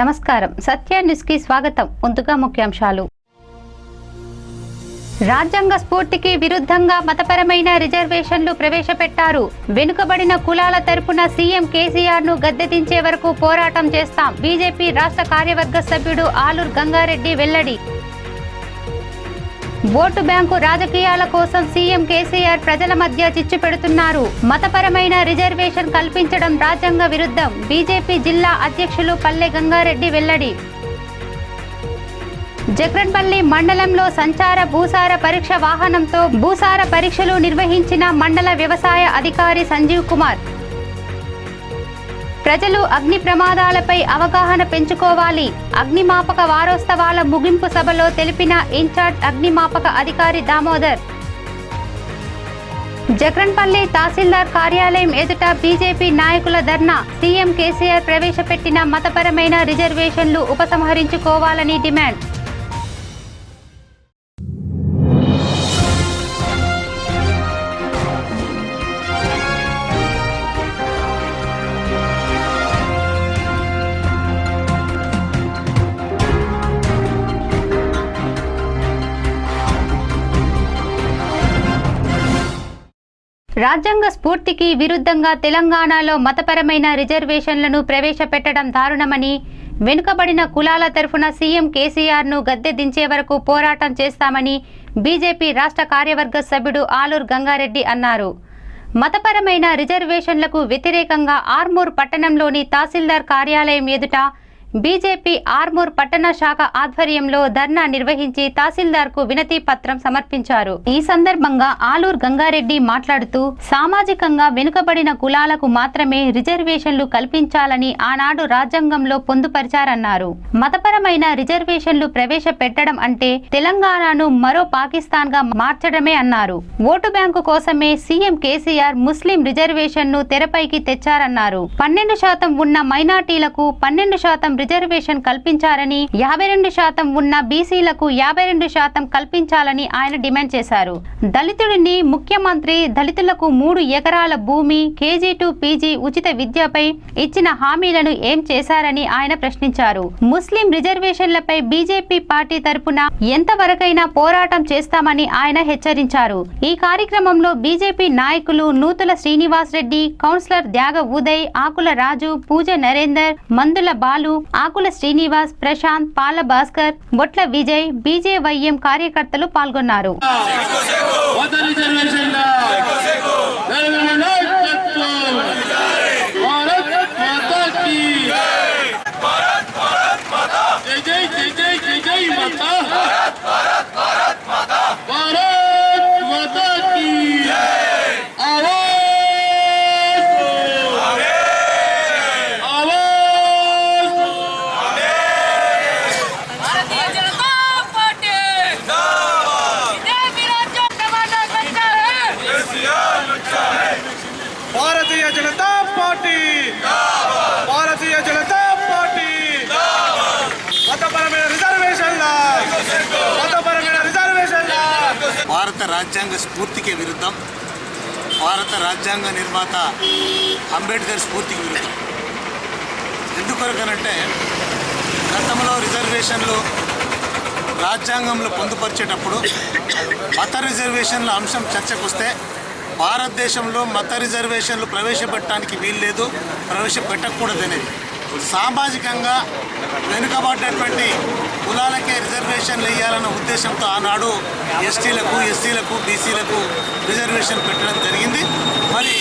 నమస్కారం. సత్య న్యూస్కి స్వాగతం. ముందుగా ముఖ్యాంశాలు. రాజ్యాంగ స్ఫూర్తికి విరుద్ధంగా మతపరమైన రిజర్వేషన్లు ప్రవేశపెట్టారు. వెనుకబడిన కులాల తరపున సీఎం కేసీఆర్ను గద్దెదించే వరకు పోరాటం చేస్తాం. బీజేపీ రాష్ట్ర కార్యవర్గ సభ్యుడు ఆలూర్ గంగారెడ్డి వెల్లడి. ఓటు బ్యాంకు రాజకీయాల కోసం సీఎం కేసీఆర్ ప్రజల మధ్య చిచ్చు పెడుతున్నారు. మతపరమైన రిజర్వేషన్ కల్పించడం రాజ్యాంగ విరుద్ధం. బీజేపీ జిల్లా అధ్యక్షులు పల్లె గంగారెడ్డి వెల్లడి. జక్రన్పల్లి మండలంలో సంచార భూసార పరీక్ష వాహనంతో భూసార పరీక్షలు నిర్వహించిన మండల వ్యవసాయ అధికారి సంజీవ్ కుమార్. ప్రజలు అగ్ని ప్రమాదాలపై అవగాహన పెంచుకోవాలి. అగ్నిమాపక వారోత్సవాల ముగింపు సభలో తెలిపిన ఇన్ఛార్జ్ అగ్నిమాపక అధికారి దామోదర్. జగన్పల్లి తహసీల్దార్ కార్యాలయం ఎదుట బీజేపీ నాయకుల ధర్నా. సీఎం కేసీఆర్ ప్రవేశపెట్టిన మతపరమైన రిజర్వేషన్లు ఉపసంహరించుకోవాలని డిమాండ్. రాజ్యాంగ స్ఫూర్తికి విరుద్ధంగా తెలంగాణలో మతపరమైన రిజర్వేషన్లను ప్రవేశపెట్టడం దారుణమని వెనుకబడిన కులాల తరఫున సీఎం కేసీఆర్ను గద్దె దించే వరకు పోరాటం చేస్తామని బీజేపీ రాష్ట్ర కార్యవర్గ సభ్యుడు ఆలూర్ గంగారెడ్డి అన్నారు. మతపరమైన రిజర్వేషన్లకు వ్యతిరేకంగా ఆర్మూర్ పట్టణంలోని తహసీల్దార్ కార్యాలయం ఎదుట బీజేపీ ఆర్మూర్ పట్టణ శాఖ ఆధ్వర్యంలో ధర్నా నిర్వహించి తహసీల్దార్కు వినతి పత్రం సమర్పించారు. ఈ సందర్భంగా ఆలూర్ గంగారెడ్డి మాట్లాడుతూ సామాజికంగా వెనుకబడిన కులాలకు మాత్రమే రిజర్వేషన్లు కల్పించాలని ఆనాడు రాజ్యాంగంలో పొందుపరిచారన్నారు. మతపరమైన రిజర్వేషన్లు ప్రవేశపెట్టడం అంటే తెలంగాణను మరో పాకిస్తాన్గా మార్చడమే అన్నారు. ఓటు బ్యాంకు కోసమే సీఎం కేసీఆర్ ముస్లిం రిజర్వేషన్ను తెరపైకి తెచ్చారన్నారు. పన్నెండు శాతం ఉన్న మైనార్టీలకు పన్నెండు శాతం రిజర్వేషన్ కల్పించారని యాభై రెండు శాతం ఉన్న బీసీలకు యాభై రెండు శాతం కల్పించాలని ఆయన డిమాండ్ చేశారు. దళితుడిని ముఖ్యమంత్రి దళితులకు మూడు ఎకరాల భూమి కేజీ టు పీజీ ఉచిత విద్యపై ఇచ్చిన హామీలను ఏం చేశారని ఆయన ప్రశ్నించారు. ముస్లిం రిజర్వేషన్లపై బీజేపీ పార్టీ తరపున ఎంతవరకైనా పోరాటం చేస్తామని ఆయన హెచ్చరించారు. ఈ కార్యక్రమంలో బీజేపీ నాయకులు నూతుల శ్రీనివాస్ రెడ్డి కౌన్సిలర్ త్యాగ ఉదయ్ ఆకుల రాజు పూజ నరేందర్ మందుల బాలు ఆకుల శ్రీనివాస్ ప్రశాంత్ పాల భాస్కర్ బొట్ల విజయ్ బీజేవైఎం కార్యకర్తలు పాల్గొన్నారు మత రిజర్వేషన్ల తెలంగాణ భారత్ మాతా కీ జై జై జై జై జై జై మాతా భారత్ భారతీయ జనతా పార్టీ! భారతీయ జనతా పార్టీ! మతపరమైన రిజర్వేషన్ల! మతపరమైన రిజర్వేషన్ల! భారత రాజ్యాంగ స్ఫూర్తికి విరుద్ధం. భారత రాజ్యాంగ నిర్మాత అంబేద్కర్ స్ఫూర్తికి విరుద్ధం. ఎందుకొరకనంటే గతంలో రిజర్వేషన్లు రాజ్యాంగంలో పొందుపరిచేటప్పుడు మత రిజర్వేషన్ల అంశం చర్చకు వస్తే భారతదేశంలో మత రిజర్వేషన్లు ప్రవేశపెట్టడానికి వీల్లేదు ప్రవేశపెట్టకూడదనేది సామాజికంగా వెనుకబడ్డటువంటి కులాలకే రిజర్వేషన్లు వేయాలన్న ఉద్దేశంతో ఆనాడు ఎస్టీలకు ఎస్సీలకు బీసీలకు రిజర్వేషన్ పెట్టడం జరిగింది. మరి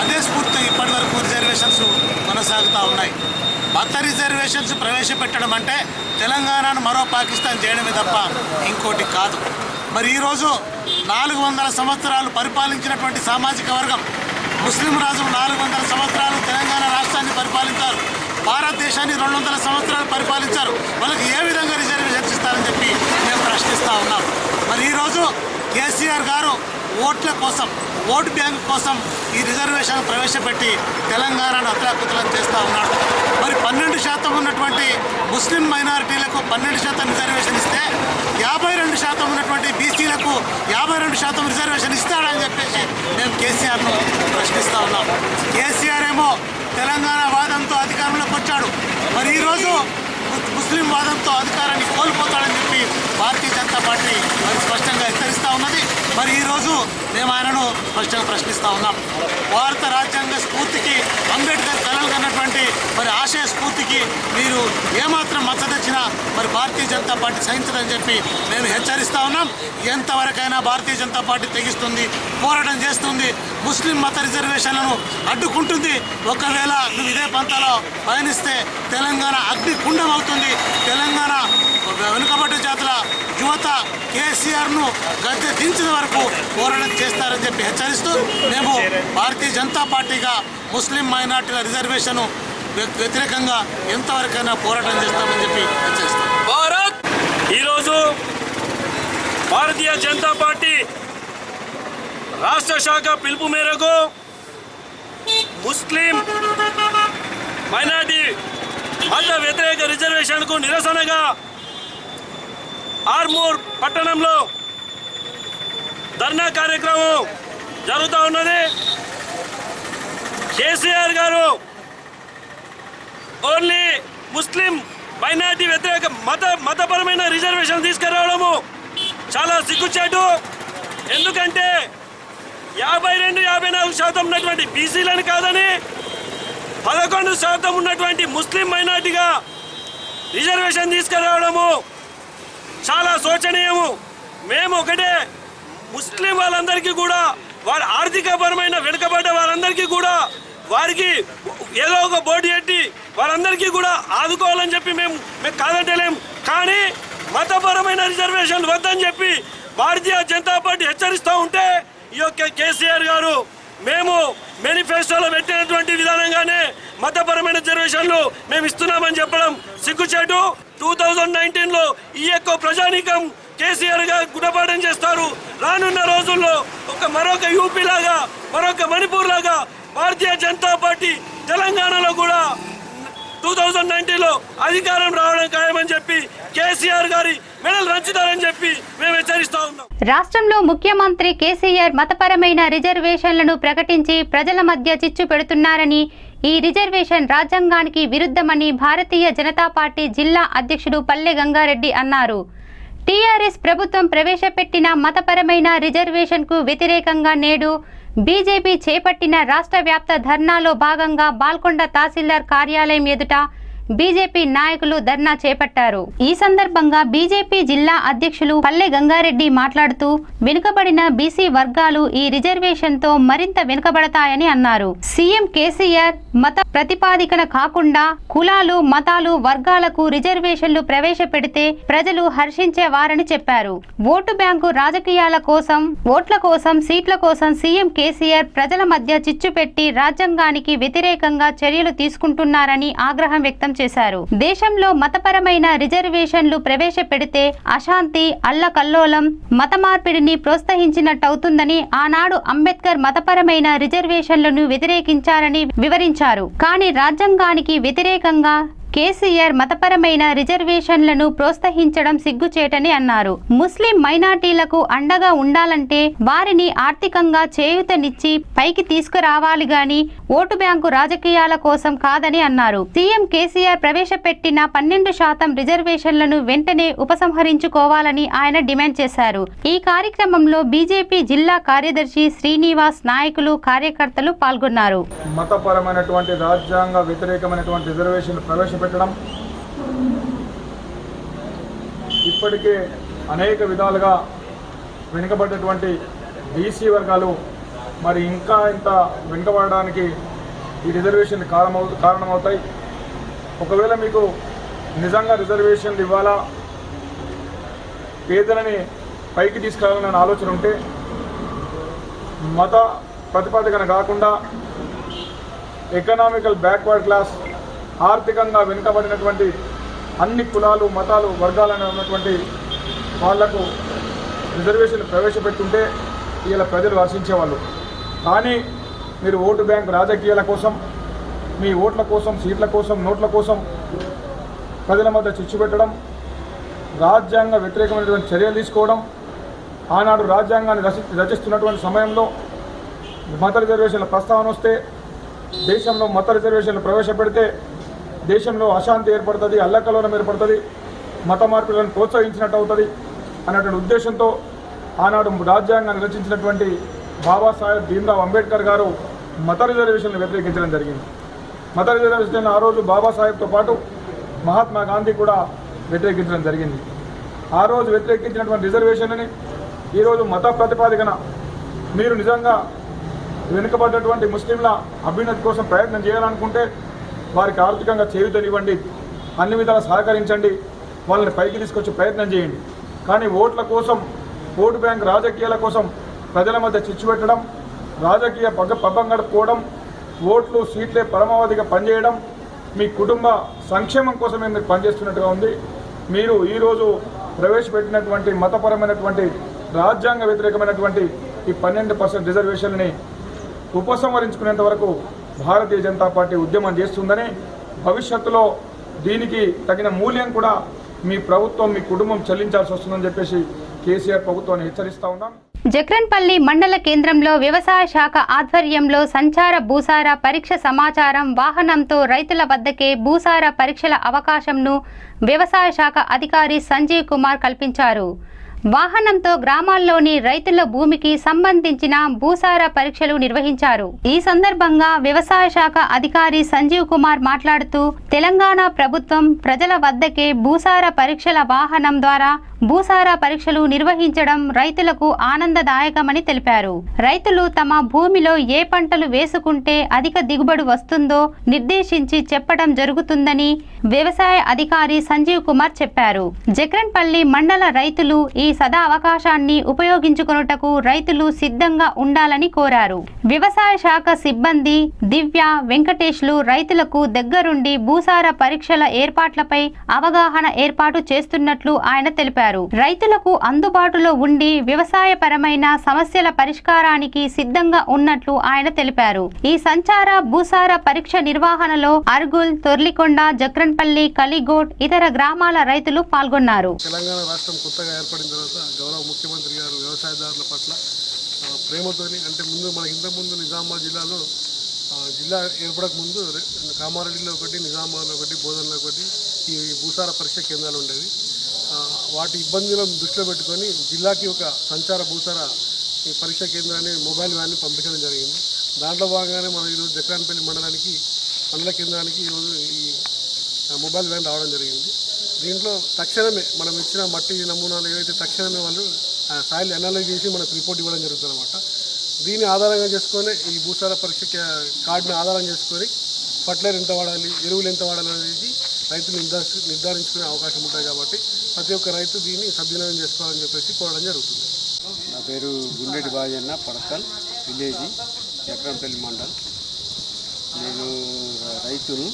అదే స్ఫూర్తితో ఇప్పటి వరకు రిజర్వేషన్స్ కొనసాగుతూ ఉన్నాయి. మత రిజర్వేషన్స్ ప్రవేశపెట్టడం అంటే తెలంగాణను మరో పాకిస్తాన్ చేయడమే తప్ప ఇంకోటి కాదు. మరి ఈరోజు నాలుగు వందల సంవత్సరాలు పరిపాలించినటువంటి సామాజిక వర్గం. ముస్లిం రాజులు నాలుగు వందల సంవత్సరాలు తెలంగాణ రాష్ట్రాన్ని పరిపాలించారు. భారతదేశాన్ని రెండు వందల సంవత్సరాలు పరిపాలించారు. వాళ్ళకి ఏ విధంగా రిజర్వేషన్ ఇస్తారని చెప్పి మేము ప్రశ్నిస్తూ ఉన్నాం. మరి ఈరోజు కేసీఆర్ గారు ఓట్ల కోసం ఓటు బ్యాంక్ కోసం ఈ రిజర్వేషన్ ప్రవేశపెట్టి తెలంగాణను అతలాకుతలం చేస్తూ ఉన్నాడు. మరి పన్నెండు శాతం ఉన్నటువంటి ముస్లిం మైనారిటీలకు పన్నెండు శాతం రిజర్వేషన్ ఇస్తే యాభై రెండు శాతం ఉన్నటువంటి బీసీలకు యాభై రెండు శాతం రిజర్వేషన్ ఇస్తాడని చెప్పేసి మేము కేసీఆర్ను ప్రశ్నిస్తూ ఉన్నాం. కేసీఆర్ ఏమో తెలంగాణ వాదంతో అధికారంలోకి వచ్చాడు. మరి ఈరోజు ము- ముస్లిం వాదంతో అధికారాన్ని కోల్పోతాడని చెప్పి భారతీయ జనతా పార్టీ మరి స్పష్టంగా హెచ్చరిస్తూ ఉన్నది. మరి ఈరోజు మేము ఆయనను స్పష్టంగా ప్రశ్నిస్తూ ఉన్నాం. భారత రాజ్యాంగ స్ఫూర్తికి అంబేద్కర్ కలలు కన్నటువంటి మరి ఆశయ స్ఫూర్తికి మీరు ఏమాత్రం మద్దతిచ్చినా మరి భారతీయ జనతా పార్టీ సహించదని చెప్పి మేము హెచ్చరిస్తూ ఉన్నాం. ఎంతవరకైనా భారతీయ జనతా పార్టీ తెగిస్తుంది పోరాటం చేస్తుంది ముస్లిం మత రిజర్వేషన్లను అడ్డుకుంటుంది. ఒకవేళ నువ్వు ఇదే పంతలో పయనిస్తే తెలంగాణ అగ్ని కుండం అవుతుంది. తెలంగాణ వెనుకబడ్డ జాతుల యువత కేసీఆర్ను గద్దె దించిన వరకు పోరాటం చేస్తారని చెప్పి హెచ్చరిస్తూ మేము భారతీయ జనతా పార్టీగా ముస్లిం మైనార్టీల రిజర్వేషన్ వ్యతిరేకంగా ఎంతవరకైనా పోరాటం చేస్తామని చెప్పి హెచ్చరిస్తాం. భారత్! ఈరోజు భారతీయ జనతా పార్టీ రాష్ట్ర శాఖ పిలుపు మేరకు ముస్లిం మైనార్టీ మత వ్యతిరేక రిజర్వేషన్కు నిరసనగా ఆర్మూర్ పట్టణంలో ధర్నా కార్యక్రమం జరుగుతూ ఉన్నది. కేసీఆర్ గారు ఓన్లీ ముస్లిం మైనార్టీ వ్యతిరేక మత మతపరమైన రిజర్వేషన్ తీసుకురావడము చాలా సిగ్గుచేటు. ఎందుకంటే యాభై రెండు యాభై నాలుగు శాతం ఉన్నటువంటి బీసీలను కాదని పదకొండు శాతం ఉన్నటువంటి ముస్లిం మైనార్టీగా రిజర్వేషన్ తీసుకురావడము చాలా శోచనీయము. మేము ఒకటే ముస్లిం వాళ్ళందరికీ కూడా వారి ఆర్థికపరమైన వెనుకబడ్డ వారందరికీ కూడా వారికి ఏదో ఒక బోర్డు పెట్టి వారందరికీ కూడా ఆదుకోవాలని చెప్పి మేము మేము కాదంటలేం. కానీ మతపరమైన రిజర్వేషన్ వద్దని చెప్పి భారతీయ జనతా పార్టీ హెచ్చరిస్తూ ఉంటే ఈ యొక్క కేసీఆర్ గారు మేము మేనిఫెస్టోలో పెట్టినటువంటి విధానంగానే మతపరమైన రిజర్వేషన్లు మేము ఇస్తున్నామని చెప్పడం సిగ్గుచేటు. టూ థౌజండ్ నైన్టీన్లో ఈ యొక్క ప్రజానీకం కేసీఆర్గా గుణపాఠం చేస్తారు. రానున్న రోజుల్లో ఒక మరొక యూపీ లాగా మరొక మణిపూర్ లాగా భారతీయ జనతా పార్టీ తెలంగాణలో కూడా టూ థౌజండ్ నైన్టీన్లో అధికారం రావడం ఖాయమని చెప్పి కేసీఆర్ గారి మెడల్ రంచుతారని చెప్పి మేము హెచ్చరిస్తా ఉన్నాం. రాష్ట్రంలో ముఖ్యమంత్రి కేసీఆర్ మతపరమైన రిజర్వేషన్లను ప్రకటించి ప్రజల మధ్య చిచ్చు పెడుతున్నారని ఈ రిజర్వేషన్ రాజ్యాంగానికి విరుద్ధమని భారతీయ జనతా పార్టీ జిల్లా అధ్యక్షుడు పల్లె గంగారెడ్డి అన్నారు. టీఆర్ఎస్ ప్రభుత్వం ప్రవేశపెట్టిన మతపరమైన రిజర్వేషన్కు వ్యతిరేకంగా నేడు బీజేపీ చేపట్టిన రాష్ట్ర వ్యాప్త ధర్నాలో భాగంగా బాల్కొండ తహసీల్దార్ కార్యాలయం ఎదుట బీజేపీ నాయకులు ధర్నా చేపట్టారు. ఈ సందర్భంగా బీజేపీ జిల్లా అధ్యక్షులు పల్లె గంగారెడ్డి మాట్లాడుతూ వెనుకబడిన బీసీ వర్గాలు ఈ రిజర్వేషన్తో మరింత వెనుకబడతాయని అన్నారు. సీఎం కేసీఆర్ మత ప్రతిపాదికన కాకుండా కులాలు మతాలు వర్గాలకు రిజర్వేషన్లు ప్రవేశపెడితే ప్రజలు హర్షించేవారని చెప్పారు. ఓటు బ్యాంకు రాజకీయాల కోసం ఓట్ల కోసం సీట్ల కోసం సీఎం కేసీఆర్ ప్రజల మధ్య చిచ్చు పెట్టి రాజ్యాంగానికి వ్యతిరేకంగా చర్యలు తీసుకుంటున్నారని ఆగ్రహం వ్యక్తం చేశారు. దేశంలో మతపరమైన రిజర్వేషన్లు ప్రవేశపెడితే అశాంతి అల్లకల్లోలం మత మార్పిడిని ప్రోత్సహించినట్టవుతుందని ఆనాడు అంబేద్కర్ మతపరమైన రిజర్వేషన్లను వ్యతిరేకించారని వివరించారు. కానీ రాజ్యాంగానికి వ్యతిరేకంగా కేసీఆర్ మతపరమైన రిజర్వేషన్లను ప్రోత్సహించడం సిగ్గుచేటని అన్నారు. ముస్లిం మైనార్టీలకు అండగా ఉండాలంటే వారిని ఆర్థికంగా చేయూతనిచ్చి పైకి తీసుకురావాలి గాని ఓటు బ్యాంకు రాజకీయాల కోసం కాదని అన్నారు. సీఎం కేసీఆర్ ప్రవేశపెట్టిన పన్నెండు శాతం రిజర్వేషన్లను వెంటనే ఉపసంహరించుకోవాలని ఆయన డిమాండ్ చేశారు. ఈ కార్యక్రమంలో బీజేపీ జిల్లా కార్యదర్శి శ్రీనివాస్ నాయకులు కార్యకర్తలు పాల్గొన్నారు. మతపరమైనటువంటి రాజ్యాంగ వ్యతిరేకమైనటువంటి రిజర్వేషన్ పెట్టడం. ఇప్పటికే అనేక విధాలుగా వెనుకబడ్డటువంటి బీసీ వర్గాలు మరి ఇంకా ఇంత వెనుకబడడానికి ఈ రిజర్వేషన్ కారణమవు కారణమవుతాయి. ఒకవేళ మీకు నిజంగా రిజర్వేషన్లు ఇవ్వాలా? పేదలని పైకి తీసుకురావాలనే ఆలోచన ఉంటే మత ప్రతిపాదకన కాకుండా ఎకనామికల్ బ్యాక్వర్డ్ క్లాస్ ఆర్థికంగా వెనుకబడినటువంటి అన్ని కులాలు మతాలు వర్గాలను ఉన్నటువంటి వాళ్ళకు రిజర్వేషన్లు ప్రవేశపెట్టుంటే ఇలా ప్రజలు హర్షించేవాళ్ళు. కానీ మీరు ఓటు బ్యాంక్ రాజకీయాల కోసం మీ ఓట్ల కోసం సీట్ల కోసం నోట్ల కోసం ప్రజల మధ్య చిచ్చు పెట్టడం రాజ్యాంగ వ్యతిరేకమైనటువంటి చర్యలు తీసుకోవడం ఆనాడు రాజ్యాంగాన్ని రచిస్తున్నటువంటి సమయంలో మత రిజర్వేషన్ల ప్రస్తావన వస్తే దేశంలో మత రిజర్వేషన్లు ప్రవేశపెడితే దేశంలో అశాంతి ఏర్పడుతుంది అల్లకలోనం ఏర్పడుతుంది మత మార్పులను ప్రోత్సహించినట్టు అవుతుంది అన్నటువంటి ఉద్దేశంతో ఆనాడు రాజ్యాంగాన్ని రచించినటువంటి బాబాసాహెబ్ భీమ్రావ్ అంబేద్కర్ గారు మత రిజర్వేషన్లు వ్యతిరేకించడం జరిగింది. మత రిజర్వేషన్ ఆ రోజు బాబాసాహెబ్తో పాటు మహాత్మా గాంధీ కూడా వ్యతిరేకించడం జరిగింది. ఆ రోజు వ్యతిరేకించినటువంటి రిజర్వేషన్ని ఈరోజు మత ప్రతిపాదికన మీరు నిజంగా వెనుకబడ్డటువంటి ముస్లింల అభ్యున్నతి కోసం ప్రయత్నం చేయాలనుకుంటే వారికి ఆర్థికంగా చేయుతనివ్వండి అన్ని విధాలు సహకరించండి. వాళ్ళని పైకి తీసుకొచ్చే ప్రయత్నం చేయండి. కానీ ఓట్ల కోసం ఓటు బ్యాంక్ రాజకీయాల కోసం ప్రజల మధ్య చిచ్చు పెట్టడం రాజకీయ పగ పబ్బం గడుపుకోవడం ఓట్లు సీట్లే పరమావధిగా పనిచేయడం మీ కుటుంబ సంక్షేమం కోసమే మీరు పనిచేస్తున్నట్టుగా ఉంది. మీరు ఈరోజు ప్రవేశపెట్టినటువంటి మతపరమైనటువంటి రాజ్యాంగ వ్యతిరేకమైనటువంటి ఈ పన్నెండు పర్సెంట్ రిజర్వేషన్ని ఉపసంహరించుకునేంత వరకు భారతీయ జనతా పార్టీ ఉద్యమం చేస్తుందని భవిష్యత్తులో దీనికి తగిన మూల్యం కూడా మీ ప్రభుత్వం మీ కుటుంబం చెల్లించాల్సి వస్తుందని చెప్పేసి కేసీఆర్ ప్రభుత్వాన్ని హెచ్చరిస్తా ఉన్నాం. జక్రన్పల్లి మండల కేంద్రంలో వ్యవసాయ శాఖ ఆధ్వర్యంలో సంచార భూసార పరీక్ష సమాచారం వాహనంతో రైతుల వద్దకే భూసార పరీక్షల అవకాశంను వ్యవసాయ శాఖ అధికారి సంజీవ్ కుమార్ కల్పించారు. వాహనంతో గ్రామాల్లోని రైతుల భూమికి సంబంధించిన భూసార పరీక్షలు నిర్వహించారు. ఈ సందర్భంగా వ్యవసాయ శాఖ అధికారి సంజీవ్ కుమార్ మాట్లాడుతూ తెలంగాణ ప్రభుత్వం ప్రజల వద్దకే భూసార పరీక్షల వాహనం ద్వారా భూసార పరీక్షలు నిర్వహించడం రైతులకు ఆనందదాయకమని తెలిపారు. రైతులు తమ భూమిలో ఏ పంటలు వేసుకుంటే అధిక దిగుబడి వస్తుందో నిర్దేశించి చెప్పడం జరుగుతుందని వ్యవసాయ అధికారి సంజీవ్ కుమార్ చెప్పారు. జక్రన్పల్లి మండల రైతులు ఈ సదా అవకాశాన్ని ఉపయోగించుకొనుటకు రైతులు సిద్ధంగా ఉండాలని కోరారు. వ్యవసాయ శాఖ సిబ్బంది దివ్య వెంకటేష్లు రైతులకు దగ్గరుండి భూసార పరీక్షల ఏర్పాట్లపై అవగాహన ఏర్పాటు చేస్తున్నట్లు ఆయన తెలిపారు. రైతులకు అందుబాటులో ఉండి వ్యవసాయపరమైన సమస్యల పరిష్కారానికి సిద్ధంగా ఉన్నట్లు ఆయన తెలిపారు. ఈ సంచార భూసార పరీక్ష నిర్వహణలో అర్గుల్ తొర్లికొండ జక్రన్ జక్రన్పల్లి కలిగోట్ ఇతర గ్రామాల రైతులు పాల్గొన్నారు. తెలంగాణ రాష్ట్రం కొత్తగా ఏర్పడిన తర్వాత గౌరవ ముఖ్యమంత్రి గారు వ్యవసాయదారుల పట్ల ప్రేమతోని అంటే ముందు మన ఇంతకుముందు నిజామాబాద్ జిల్లాలో జిల్లా ఏర్పడక ముందు కామారెడ్డిలో ఒకటి నిజామాబాద్లో ఒకటి బోధనలో ఒకటి ఈ భూసార పరీక్ష కేంద్రాలు ఉండేవి. వాటి ఇబ్బందులను దృష్టిలో పెట్టుకొని జిల్లాకి ఒక సంచార భూసార ఈ పరీక్ష కేంద్రాన్ని మొబైల్ వ్యాన్ని పంపించడం జరిగింది. దాంట్లో భాగంగానే మనం ఈరోజు జక్రాన్పల్లి మండలానికి మండల కేంద్రానికి ఈరోజు ఈ మొబైల్ వ్యాన్ రావడం జరిగింది. దీంట్లో తక్షణమే మనం ఇచ్చిన మట్టి నమూనాలు ఏవైతే తక్షణమే వాళ్ళు సాయిల్ అనాలైజ్ చేసి మనకు రిపోర్ట్ ఇవ్వడం జరుగుతుంది అనమాట దీన్ని ఆధారంగా చేసుకొని ఈ భూసార పరీక్ష కార్డును కార్డుని ఆధారం చేసుకొని ఫర్టిలైజర్ ఎంత వాడాలి ఎరువులు ఎంత వాడాలి అనేది రైతులు నిర్ధారి నిర్ధారించుకునే అవకాశం ఉంటుంది కాబట్టి ప్రతి ఒక్క రైతు దీన్ని సద్వినియోగం చేసుకోవాలని చెప్పేసి కోరడం జరుగుతుంది. నా పేరు గుండెటి బాజన్న పడకల్ విలేజ్ చక్రంపల్లి మండల్. నేను రైతును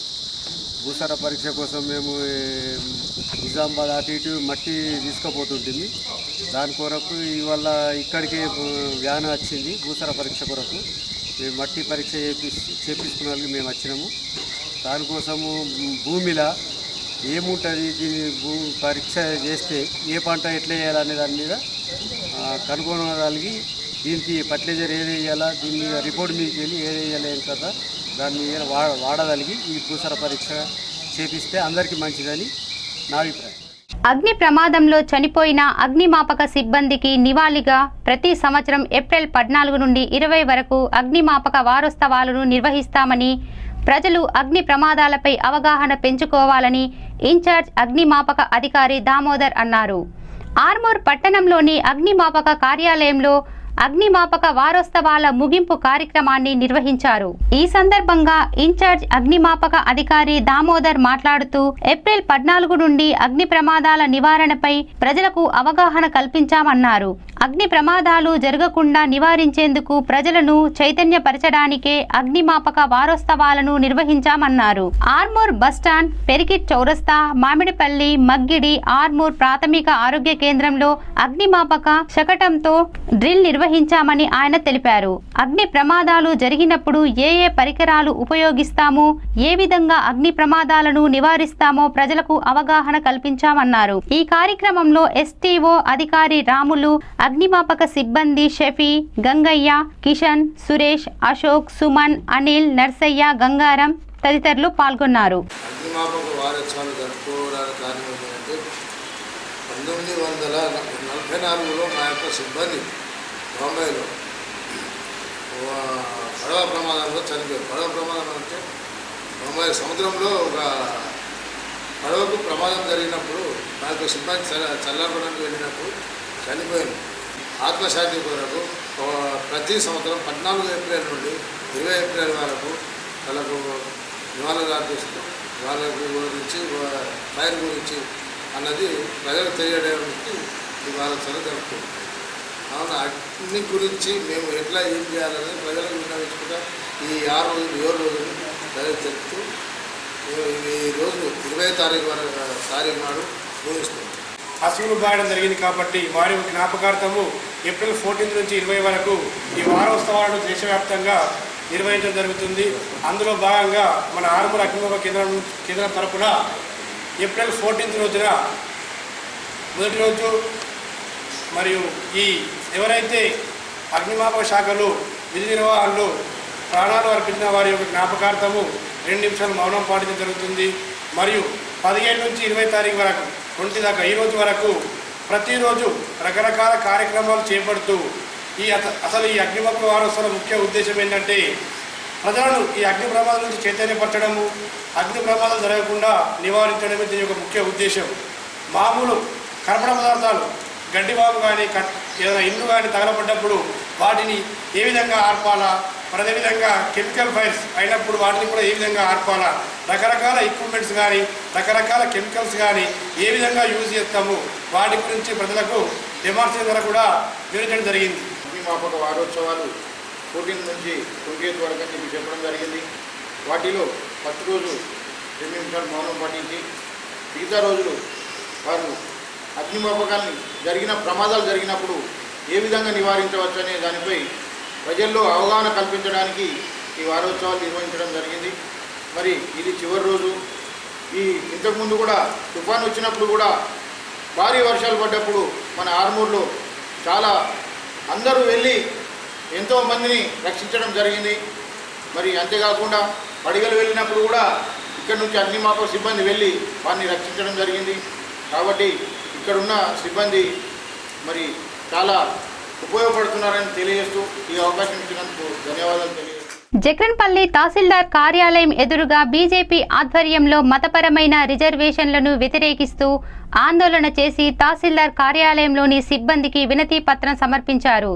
భూసార పరీక్ష కోసం మేము నిజామాబాద్ అటు ఇటు మట్టి తీసుకుపోతుంటుంది దాని కొరకు ఇవాళ ఇక్కడికి వ్యాన్ వచ్చింది భూసార పరీక్ష కొరకు. మేము మట్టి పరీక్ష చేపి చేపించుకున్న వాళ్ళకి మేము వచ్చినాము. దానికోసము భూమిలో ఏముంటుంది దీని భూ పరీక్ష చేస్తే ఏ పంట ఎట్లా వేయాలనే దాని మీద కనుగొనగలిగి దీనికి ఫర్టిలైజర్ ఏది వేయాలా దీని మీద రిపోర్ట్ మీకు వెళ్ళి ఏది వేయాలి కదా దాన్ని మీద వాడగలిగి ఈ భూసార పరీక్ష చేపిస్తే అందరికీ మంచిదని నా అభిప్రాయం. అగ్ని ప్రమాదంలో చనిపోయిన అగ్నిమాపక సిబ్బందికి నివాళిగా ప్రతి సంవత్సరం ఏప్రిల్ పద్నాలుగు నుండి ఇరవై వరకు అగ్నిమాపక వారోత్సవాలను నిర్వహిస్తామని ప్రజలు అగ్ని ప్రమాదాలపై అవగాహన పెంచుకోవాలని ఇన్ఛార్జ్ అగ్నిమాపక అధికారి దామోదర్ అన్నారు. ఆర్మూర్ పట్టణంలోని అగ్నిమాపక కార్యాలయంలో అగ్నిమాపక వారోత్సవాల ముగింపు కార్యక్రమాన్ని నిర్వహించారు. ఈ సందర్భంగా ఇన్ఛార్జ్ అగ్నిమాపక అధికారి దామోదర్ మాట్లాడుతూ ఏప్రిల్ పద్నాలుగు నుండి అగ్ని ప్రమాదాల నివారణపై ప్రజలకు అవగాహన కల్పించామన్నారు. అగ్ని ప్రమాదాలు జరగకుండా నివారించేందుకు ప్రజలను చైతన్యపరచడానికే అగ్నిమాపక వారోత్సవాలను నిర్వహించామన్నారు. ఆర్మూర్ బస్టాండ్ పెరికిట్ చౌరస్తా మామిడిపల్లి మగ్గిడి ఆర్మూర్ ప్రాథమిక ఆరోగ్య కేంద్రంలో అగ్నిమాపక శకటంతో డ్రిల్ నిర్వహించామని ఆయన తెలిపారు. అగ్ని ప్రమాదాలు జరిగినప్పుడు ఏ ఏ పరికరాలు ఉపయోగిస్తామో ఏ విధంగా అగ్ని ప్రమాదాలను నివారిస్తామో ప్రజలకు అవగాహన కల్పించామన్నారు. ఈ కార్యక్రమంలో ఎస్టీఓ అధికారి రాములు అగ్నిమాపక సిబ్బంది షఫీ గంగయ్య కిషన్ సురేష్ అశోక్ సుమన్ అనిల్ నర్సయ్య గంగారం తదితరులు పాల్గొన్నారు. పంతొమ్మిది వందల నలభై నాలుగులో మా యొక్క సిబ్బంది బొంబాయిలో. పడవ ప్రమాదంలో చనిపోయారు. పడవ ప్రమాదం అంటే బొంబాయి సముద్రంలో ఒక పడవకు ప్రమాదం జరిగినప్పుడు నాకు సిబ్బంది చల్ల చల్లారడానికి వెళ్ళినప్పుడు చనిపోయింది ఆత్మశాంతి కొరకు ప్రతి సంవత్సరం పద్నాలుగు ఏప్రిల్ నుండి ఇరవై ఏప్రిల్ వరకు వాళ్ళకు నివాళులు అర్పిస్తాం వాళ్ళకు గురించి ఫైర్ గురించి అన్నది ప్రజలకు తెలియడానికి ఈ వారోత్సవాలు జరుపుకుంటాం అవును అగ్ని గురించి మేము ఎట్లా ఏం చేయాలని ప్రజలకు విన్నవించుకుంటా ఈ ఆరు రోజులు ఏడు రోజులు ప్రజలు చెప్తూ మేము ఈ రోజు ఇరవై తారీఖు వరకు తారీఖు నాడు ముగిస్తున్నాం అసువులు బాగడం జరిగింది కాబట్టి వారి జ్ఞాపకార్థము ఏప్రిల్ ఫోర్టీన్త్ నుంచి ఇరవై వరకు ఈ వారోత్సవాలను దేశవ్యాప్తంగా నిర్వహించడం జరుగుతుంది. అందులో భాగంగా మన ఆరుమూల అగ్నిముఖ కేంద్రం కేంద్రం తరపున ఏప్రిల్ ఫోర్టీన్త్ రోజున మొదటి రోజు మరియు ఈ ఎవరైతే అగ్నిమాపక శాఖలు విధి నిర్వహణలో ప్రాణాలు అర్పించిన వారి యొక్క జ్ఞాపకార్థము రెండు నిమిషాలు మౌనం పాటించడం జరుగుతుంది. మరియు పదిహేను నుంచి ఇరవై తారీఖు వరకు ట్వంటీ దాకా ఈ రోజు వరకు ప్రతిరోజు రకరకాల కార్యక్రమాలు చేపడుతూ ఈ అస- అసలు ఈ అగ్నిమాపక వారోత్సవం ముఖ్య ఉద్దేశం ఏంటంటే ప్రజలను ఈ అగ్ని ప్రమాదం నుంచి చైతన్యపరచడము అగ్ని ప్రమాదం జరగకుండా నివారించడమే దీని యొక్క ముఖ్య ఉద్దేశం. మామూలు కర్బన పదార్థాలు గడ్డి బాబు కానీ కట్ ఏదైనా ఇల్లు కానీ తగలబడ్డప్పుడు వాటిని ఏ విధంగా ఆర్పాలా? మరి అదేవిధంగా కెమికల్ ఫైర్స్ అయినప్పుడు వాటిని కూడా ఏ విధంగా ఆర్పాలా? రకరకాల ఎక్విప్మెంట్స్ కానీ రకరకాల కెమికల్స్ కానీ ఏ విధంగా యూజ్ చేస్తాము? వాటి గురించి ప్రజలకు డెమాన్స్ట్రేషన్ ద్వారా కూడా వివరించడం జరిగింది. అగ్నిమాపక వారోత్సవాలు ఫోర్టీన్ నుంచి ట్వంటీ ఎయిత్ వరకు అని చెప్పి చెప్పడం జరిగింది. వాటిలో ఫస్ట్ రోజు రెండు నిమిషాలు మౌనం పాటించి మిగతా రోజులు వారు అగ్నిమాపకాన్ని జరిగిన ప్రమాదాలు జరిగినప్పుడు ఏ విధంగా నివారించవచ్చు అనే దానిపై ప్రజల్లో అవగాహన కల్పించడానికి ఈ వారోత్సవాలు నిర్వహించడం జరిగింది. మరి ఇది చివరి రోజు. ఈ ఇంతకుముందు కూడా తుఫాన్ వచ్చినప్పుడు కూడా భారీ వర్షాలు పడ్డప్పుడు మన ఆర్మూర్లో చాలా అందరూ వెళ్ళి ఎంతో మందిని రక్షించడం జరిగింది. మరి అంతేకాకుండా పడిగలు వెళ్ళినప్పుడు కూడా ఇక్కడ నుంచి అగ్నిమాపక సిబ్బంది వెళ్ళి వారిని రక్షించడం జరిగింది. కాబట్టి ఇక్కడున్న సిబ్బంది మరి చాలా ఉపయోగపడుతున్నారని తెలియజేస్తూ ఈ అవకాశం ఇచ్చినందుకు ధన్యవాదాలు తెలియజేస్తూ. జక్రన్పల్లి తహసీల్దార్ కార్యాలయం ఎదురుగా బీజేపీ ఆధ్వర్యంలో మతపరమైన రిజర్వేషన్లను వ్యతిరేకిస్తూ ఆందోళన చేసి తహసీల్దార్ కార్యాలయంలోని సిబ్బందికి వినతి పత్రం సమర్పించారు.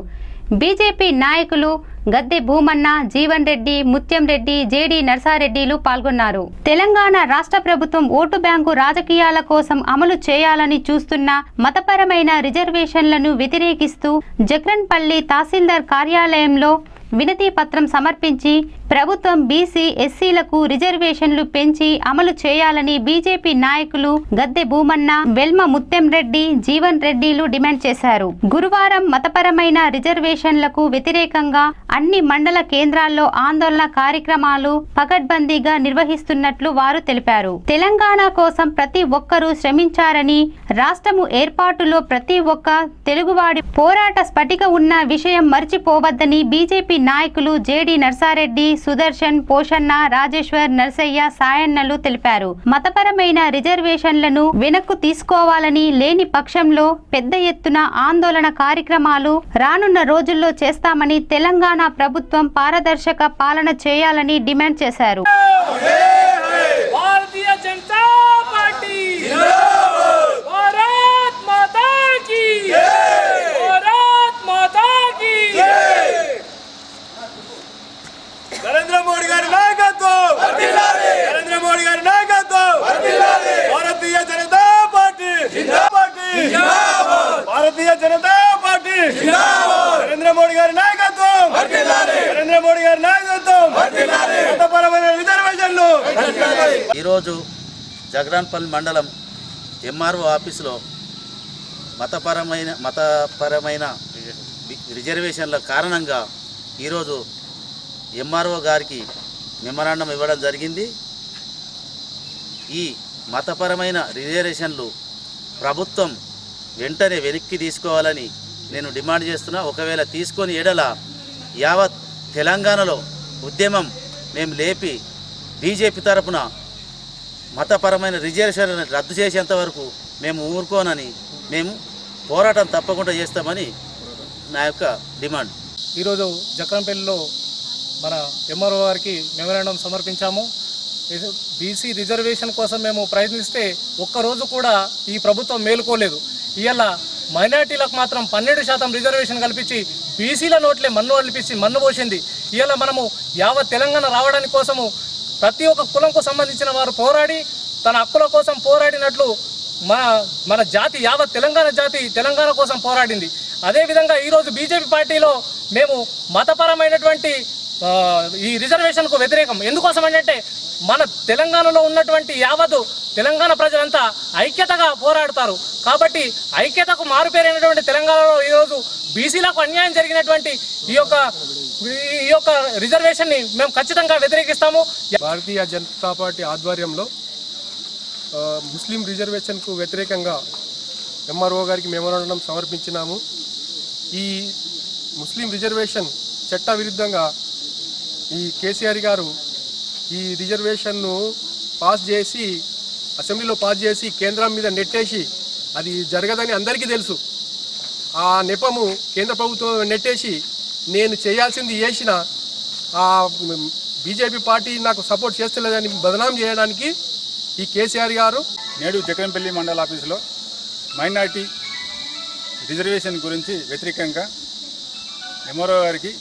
బీజేపీ నాయకులు గద్దె భూమన్న జీవన్ రెడ్డి ముత్యం రెడ్డి జేడి నర్సారెడ్డిలు పాల్గొన్నారు. తెలంగాణ రాష్ట్ర ప్రభుత్వం ఓటు బ్యాంకు రాజకీయాల కోసం అమలు చేయాలని చూస్తున్న మతపరమైన రిజర్వేషన్లను వ్యతిరేకిస్తూ జక్రన్పల్లి తహసీల్దార్ కార్యాలయంలో వినతి పత్రం సమర్పించి ప్రభుత్వం బీసీ ఎస్సీలకు రిజర్వేషన్లు పెంచి అమలు చేయాలని బీజేపీ నాయకులు గద్దె భూమన్న వెల్మ ముత్యం రెడ్డి జీవన్ రెడ్డిలు డిమాండ్ చేశారు. గురువారం మతపరమైన రిజర్వేషన్లకు వ్యతిరేకంగా అన్ని మండల కేంద్రాల్లో ఆందోళన కార్యక్రమాలు పకడ్బందీగా నిర్వహిస్తున్నట్లు వారు తెలిపారు. తెలంగాణ కోసం ప్రతి ఒక్కరూ శ్రమించారని రాష్ట్రము ఏర్పాటులో ప్రతి ఒక్క తెలుగువాడి పోరాట స్ఫటిక ఉన్న విషయం మర్చిపోవద్దని బీజేపీ నాయకులు జేడి నర్సారెడ్డి సుదర్శన్ పోషన్న రాజేశ్వర్ నర్సయ్య సాయన్నలు తెలిపారు. మతపరమైన రిజర్వేషన్లను వెనక్కు తీసుకోవాలని లేని పక్షంలో పెద్ద ఎత్తున ఆందోళన కార్యక్రమాలు రానున్న రోజుల్లో చేస్తామని తెలంగాణ ప్రభుత్వం పారదర్శక పాలన చేయాలని డిమాండ్ చేశారు. Yeah! నరేంద్ర మోడీ గారి నాయకత్వం! నరేంద్ర మోడీ గారి నాయకత్వం! మతపరమైన రిజర్వేషన్లు! ఈరోజు జగరాన్పల్లి మండలం ఎంఆర్ఓ ఆఫీసులో మతపరమైన మతపరమైన రిజర్వేషన్ల కారణంగా ఈరోజు ఎంఆర్ఓ గారికి మెమరాండం ఇవ్వడం జరిగింది. ఈ మతపరమైన రిజర్వేషన్లు ప్రభుత్వం వెంటనే వెనక్కి తీసుకోవాలని నేను డిమాండ్ చేస్తున్నా ఒకవేళ తీసుకొని ఎడల యావత్ తెలంగాణలో ఉద్యమం మేము లేపి బీజేపీ తరపున మతపరమైన రిజర్వేషన్ రద్దు చేసేంత వరకు మేము ఊరుకోనని మేము పోరాటం తప్పకుండా చేస్తామని నా యొక్క డిమాండ్. ఈరోజు జక్రంపల్లిలో మన ఎంఆర్ఓ గారికి మెమరాండం సమర్పించాము. బీసీ రిజర్వేషన్ కోసం మేము ప్రయత్నిస్తే ఒక్కరోజు కూడా ఈ ప్రభుత్వం మేలుకోలేదు. ఇవాళ మైనార్టీలకు మాత్రం పన్నెండు శాతం రిజర్వేషన్ కల్పించి బీసీల నోట్లే మన్ను కల్పించి మన్ను పోసింది. ఇలా మనము యావత్ తెలంగాణ రావడానికి కోసము ప్రతి ఒక్క కులంకు సంబంధించిన వారు పోరాడి తన హక్కుల కోసం పోరాడినట్లు మన మన జాతి యావత్ తెలంగాణ జాతి తెలంగాణ కోసం పోరాడింది. అదేవిధంగా ఈరోజు బీజేపీ పార్టీలో మేము మతపరమైనటువంటి ఈ రిజర్వేషన్కు వ్యతిరేకం. ఎందుకోసం అంటే మన తెలంగాణలో ఉన్నటువంటి యావత్ తెలంగాణ ప్రజలంతా ఐక్యతగా పోరాడతారు. కాబట్టి ఐక్యతకు మారుపేరైనటువంటి తెలంగాణలో ఈరోజు బీసీలకు అన్యాయం జరిగినటువంటి ఈ యొక్క ఈ యొక్క రిజర్వేషన్ని మేము ఖచ్చితంగా వ్యతిరేకిస్తాము. భారతీయ జనతా పార్టీ ఆధ్వర్యంలో ముస్లిం రిజర్వేషన్కు వ్యతిరేకంగా ఎంఆర్ఓ గారికి మెమోరాండం సమర్పించినాము. ఈ ముస్లిం రిజర్వేషన్ చట్ట విరుద్ధంగా ఈ కేసీఆర్ గారు ఈ రిజర్వేషన్ను పాస్ చేసి అసెంబ్లీలో పాస్ చేసి కేంద్రం మీద నెట్టేసి అది జరగదని అందరికీ తెలుసు. ఆ నెపము కేంద్ర ప్రభుత్వం నెట్టేసి నేను చేయాల్సింది చేసిన ఆ బీజేపీ పార్టీ నాకు సపోర్ట్ చేస్తలేదని బదనాం చేయడానికి ఈ కేసీఆర్ గారు నేడు జగన్పల్లి మండల ఆఫీసులో మైనార్టీ రిజర్వేషన్ గురించి వ్యతిరేకంగా ఎంఆర్ఓ గారికి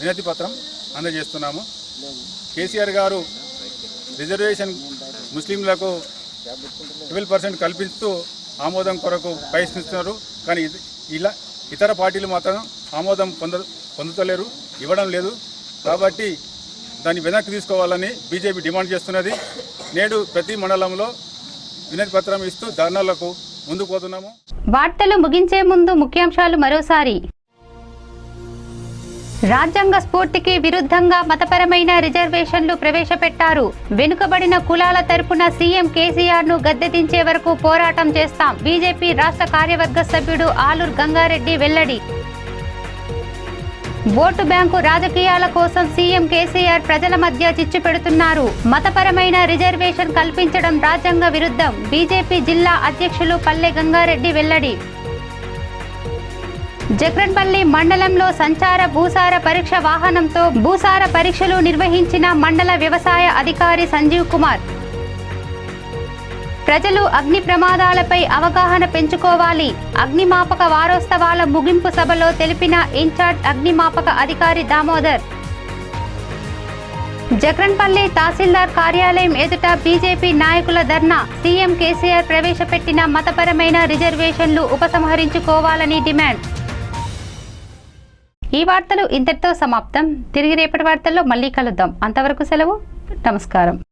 వినతి పత్రం అందజేస్తున్నాము. కేసీఆర్ గారు రిజర్వేషన్ ముస్లింలకు ట్వెల్వ్ పర్సెంట్ కల్పిస్తూ ఆమోదం కొరకు ప్రయత్నిస్తున్నారు. కానీ ఇలా ఇతర పార్టీలు మాత్రం ఆమోదం పొంద పొందుతలేరు ఇవ్వడం లేదు. కాబట్టి దాన్ని వెనక్కి తీసుకోవాలని బీజేపీ డిమాండ్ చేస్తున్నది. నేడు ప్రతి మండలంలో వినతి పత్రం ఇస్తూ ధర్నాలకు ముందుకు పోతున్నాము. వార్తలు ముగించే ముందు ముఖ్యాంశాలు మరోసారి. రాజ్యాంగ స్ఫూర్తికి విరుద్ధంగా మతపరమైన రిజర్వేషన్లు ప్రవేశపెట్టారు. వెనుకబడిన కులాల తరపున సీఎం కేసీఆర్ను గద్దెదించే వరకు పోరాటం చేస్తాం. బీజేపీ రాష్ట్ర కార్యవర్గ సభ్యుడు ఆలూర్ గంగారెడ్డి వెల్లడి. ఓటు బ్యాంకు రాజకీయాల కోసం సీఎం కేసీఆర్ ప్రజల మధ్య చిచ్చు పెడుతున్నారు. మతపరమైన రిజర్వేషన్ కల్పించడం రాజ్యాంగ విరుద్ధం. బీజేపీ జిల్లా అధ్యక్షులు పల్లె గంగారెడ్డి వెల్లడి. జక్రన్పల్లి మండలంలో సంచార భూసార పరీక్ష వాహనంతో భూసార పరీక్షలు నిర్వహించిన మండల వ్యవసాయ అధికారి సంజీవ్ కుమార్. ప్రజలు అగ్ని ప్రమాదాలపై అవగాహన పెంచుకోవాలి అగ్నిమాపక వారోత్సవాల ముగింపు సభలో తెలిపిన ఇన్ఛార్జ్ అగ్నిమాపక అధికారి దామోదర్. జక్రన్పల్లి తహసీల్దార్ కార్యాలయం ఎదుట బీజేపీ నాయకుల ధర్నా సీఎం కేసీఆర్ ప్రవేశపెట్టిన మతపరమైన రిజర్వేషన్లు ఉపసంహరించుకోవాలని డిమాండ్. ఈ వార్తలు ఇంతటితో సమాప్తం. తిరిగి రేపటి వార్తల్లో మళ్ళీ కలుద్దాం. అంతవరకు సెలవు. నమస్కారం.